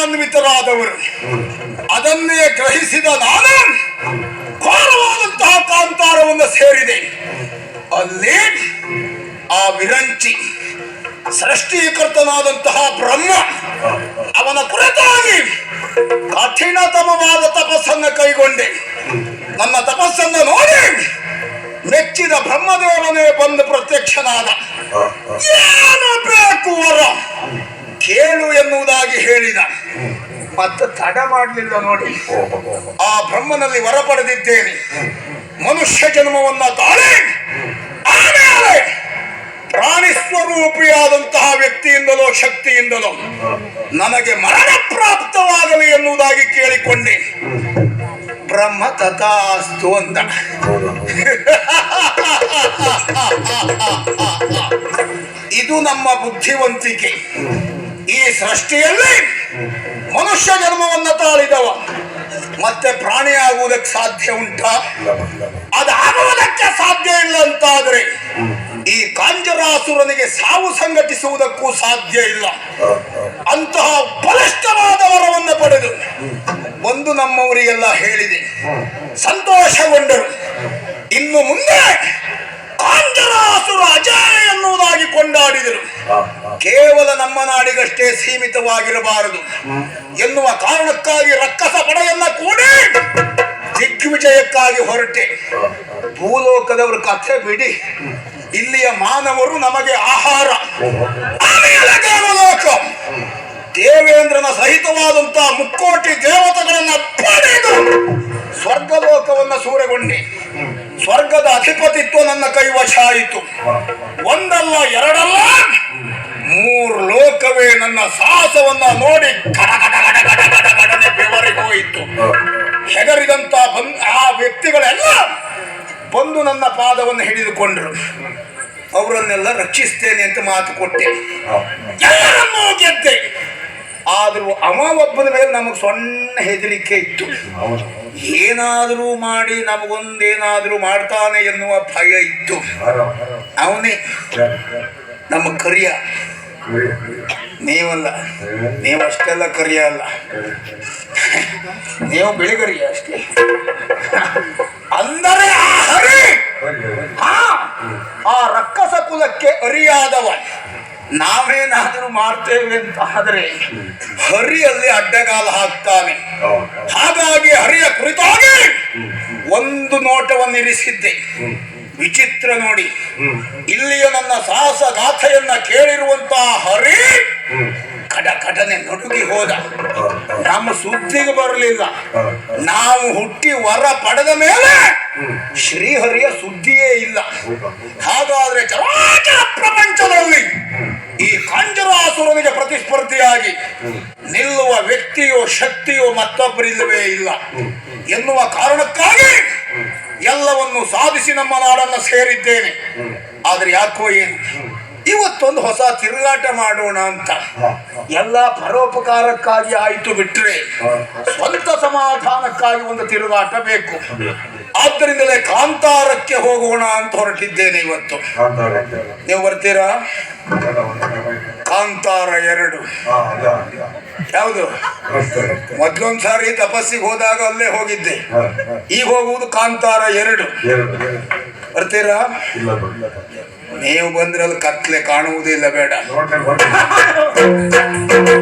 ಮೊದಲಾದವರು ಅದನ್ನೇ ಗ್ರಹಿಸಿದ ನಾನು ಘೋರವಾದಂತಹ ಕಾಂತಾರವನ್ನು ಸೇರಿದೆ. ಅಲ್ಲಿ ಆ ವಿರಂಚಿ ಸೃಷ್ಟಿಕರ್ತನಾದಂತಹ ಬ್ರಹ್ಮ ಅವನ ಕುರಿತಾಗಿ ಕಠಿಣತಮವಾದ ತಪಸ್ಸನ್ನು ಕೈಗೊಂಡೆ. ನನ್ನ ತಪಸ್ಸನ್ನು ನೋಡಿ ಮೆಚ್ಚಿದ ಬ್ರಹ್ಮದೇವನೇ ಬಂದು ಪ್ರತ್ಯಕ್ಷನಾದ. ಏನು ಬೇಕು ವರ? ಕೇಳು ಎನ್ನುವುದಾಗಿ ಹೇಳಿದ. ಮತ್ತೆ ತಡ ಮಾಡಲಿಲ್ಲ ನೋಡಿ. ಆ ಬ್ರಹ್ಮನಲ್ಲಿ ವರ ಪಡೆದಿದ್ದೇನೆ ಮನುಷ್ಯ ಜನ್ಮವನ್ನ ತಾಳೆ. ಆಮೇಲೆ ಪ್ರಾಣಿ ಸ್ವರೂಪಿಯಾದಂತಹ ವ್ಯಕ್ತಿಯಿಂದಲೋ ಶಕ್ತಿಯಿಂದಲೋ ನನಗೆ ಮರಣ ಪ್ರಾಪ್ತವಾಗಲಿ ಎನ್ನುವುದಾಗಿ ಕೇಳಿಕೊಂಡೆ. ಬ್ರಹ್ಮ ತಥಾಸ್ತು ಅಂತ ಇದು ನಮ್ಮ ಬುದ್ಧಿವಂತಿಕೆ. ಈ ಸೃಷ್ಟಿಯಲ್ಲಿ ಮನುಷ್ಯ ಜನ್ಮವನ್ನ ತಾಳಿದವ. ಮತ್ತೆ ಪ್ರಾಣಿ ಆಗುವುದಕ್ಕೆ ಸಾಧ್ಯ ಉಂಟ? ಅದಾಗುವುದಕ್ಕೆ ಸಾಧ್ಯ ಇಲ್ಲ ಅಂತಾದ್ರೆ ಈ ಕಾಂಜರಾಸುರನಿಗೆ ಸಾವು ಸಂಘಟಿಸುವುದಕ್ಕೂ ಸಾಧ್ಯ ಇಲ್ಲ. ಅಂತಹ ಬಲಿಷ್ಠವಾದ ವರವನ್ನು ಪಡೆದು ಒಂದು ನಮ್ಮವರಿಗೆಲ್ಲ ಹೇಳಿದೆ. ಸಂತೋಷಗೊಂಡರು. ಇನ್ನು ಮುಂದೆ ಕಾಂಜರಾಸುರ ಅಜಯ ಎನ್ನುವುದಾಗಿ ಕೊಂಡಾಡಿದರು. ಕೇವಲ ನಮ್ಮ ನಾಡಿಗಷ್ಟೇ ಸೀಮಿತವಾಗಿರಬಾರದು. ಎನ್ನುವ ಕಾರಣಕ್ಕಾಗಿ ರಕ್ಕಸ ಪಡೆಯನ್ನ ಕೂಡಿ ದಿಗ್ವಿಜಯಕ್ಕಾಗಿ ಹೊರಟೆ. ಭೂಲೋಕದವರು ಕಥೆ ಬಿಡಿ. ಇಲ್ಲಿಯ ಮಾನವರು ನಮಗೆ ಆಹಾರ. ದೇವಲೋಕ. ದೇವೇಂದ್ರನ ಸಹಿತವಾದಂತಹ ಮುಕ್ಕೋಟಿ ದೇವತೆಗಳನ್ನ ಪಡೆದು ಸ್ವರ್ಗಲೋಕವನ್ನ ಸೂರೆಗೊಂಡೆ. ಸ್ವರ್ಗದ ಅಧಿಪತಿತ್ವ ನನ್ನ ಕೈವಶ ಆಯಿತು. ಒಂದಲ್ಲ ಎರಡಲ್ಲ ಮೂರು ಲೋಕವೇ ನನ್ನ ಸಾಹಸವನ್ನ ನೋಡಿ ಗಡ ಗಡ ಗಡ ಗಡ ಗಡ ಬೆವರಿ ಹೋಯಿತು. ಹೆದರಿದಂತ ಬಂದ್ ಆ ವ್ಯಕ್ತಿಗಳೆಲ್ಲ ಬಂದು ನನ್ನ ಪಾದವನ್ನು ಹಿಡಿದುಕೊಂಡರು. ಅವರನ್ನೆಲ್ಲ ರಕ್ಷಿಸ್ತೇನೆ ಅಂತ ಮಾತು ಕೊಟ್ಟೆ. ಎಲ್ಲರನ್ನೂ ಗೆದ್ದೆ. ಆದರೂ ಅವ ಒಬ್ಬನ ಮೇಲೆ ನಮಗೆ ಸಣ್ಣ ಹೆದರಿಕೆ ಇತ್ತು. ಏನಾದರೂ ಮಾಡಿ ನಮಗೊಂದೇನಾದರೂ ಮಾಡ್ತಾನೆ ಎನ್ನುವ ಭಯ ಇತ್ತು. ಅವನೇ ನಮ್ಮ ಕರಿಯ. ನೀವಲ್ಲ. ನೀವು ಅಷ್ಟೆಲ್ಲ ಕರಿಯ ಅಲ್ಲ. ನೀವು ಬಿಳಿಗರಿಯ ಅಷ್ಟೇ. ಅಂದರೆ ಆ ರಕ್ಕಸ ಕುಲಕ್ಕೆ ಅರಿಯಾದವ ನಾವೇನಾದರೂ ಮಾಡ್ತೇವೆ ಅಂತ ಆದರೆ ಹರಿಯಲ್ಲಿ ಅಡ್ಡಗಾಲ ಹಾಕ್ತಾನೆ. ಹಾಗಾಗಿ ಹರಿಯ ಕುರಿತಾಗಿ ಒಂದು ನೋಟವನ್ನು ಇರಿಸಿದ್ದೆ. ವಿಚಿತ್ರ ನೋಡಿ. ಇಲ್ಲಿಯ ನನ್ನ ಸಾಹಸ ಗಾಥೆಯನ್ನ ಹರಿ ಕಡನೆ ನಡುಗಿ ಹೋದ. ನಮ್ಮ ಸುದ್ದಿಗೆ ಬರಲಿಲ್ಲ. ನಾವು ಹುಟ್ಟಿ ವರ ಪಡೆದ ಮೇಲೆ ಶ್ರೀಹರಿಯ ಸುದ್ದಿಯೇ ಇಲ್ಲ. ಹಾಗಾದ್ರೆ ಚರಾಚರ ಪ್ರಪಂಚದಲ್ಲಿ ಈ ಕಾಂಜರಾಸುರನಿಗೆ ಪ್ರತಿಸ್ಪರ್ಧಿಯಾಗಿ ನಿಲ್ಲುವ ವ್ಯಕ್ತಿಯೋ ಶಕ್ತಿಯೋ ಮತ್ತೊಬ್ಬರಿಲ್ಲವೇ ಇಲ್ಲ. ಎನ್ನುವ ಕಾರಣಕ್ಕಾಗಿ ಎಲ್ಲವನ್ನು ಸಾಧಿಸಿ ನಮ್ಮ ನಾಡನ್ನು ಸೇರಿದ್ದೇನೆ. ಆದ್ರೆ ಯಾಕೋ ಏನು? ಇವತ್ತೊಂದು ಹೊಸ ತಿರುಗಾಟ ಮಾಡೋಣ ಅಂತ. ಎಲ್ಲ ಪರೋಪಕಾರಕ್ಕಾಗಿ ಆಯಿತು ಬಿಟ್ರೆ ಸ್ವಂತ ಸಮಾಧಾನಕ್ಕಾಗಿ ಒಂದು ತಿರುಗಾಟ ಬೇಕು. ಆದ್ದರಿಂದಲೇ ಕಾಂತಾರಕ್ಕೆ ಹೋಗೋಣ ಅಂತ ಹೊರಟಿದ್ದೇನೆ ಇವತ್ತು. ನೀವು ಬರ್ತೀರಾ? ಕಾಂತಾರ ಎರಡು. ಯಾವುದು? ಮೊದ್ಲೊಂದ್ ಸಾರಿ ತಪಸ್ಸಿಗೆ ಹೋದಾಗ ಅಲ್ಲೇ ಹೋಗಿದ್ದೆ. ಈಗ ಹೋಗುವುದು ಕಾಂತಾರ ಎರಡು. ಬರ್ತೀರಾ? ನೀವು ಬಂದ್ರೆ ಅಲ್ಲಿ ಕತ್ಲೆ ಕಾಣುವುದಿಲ್ಲ ಬೇಡ.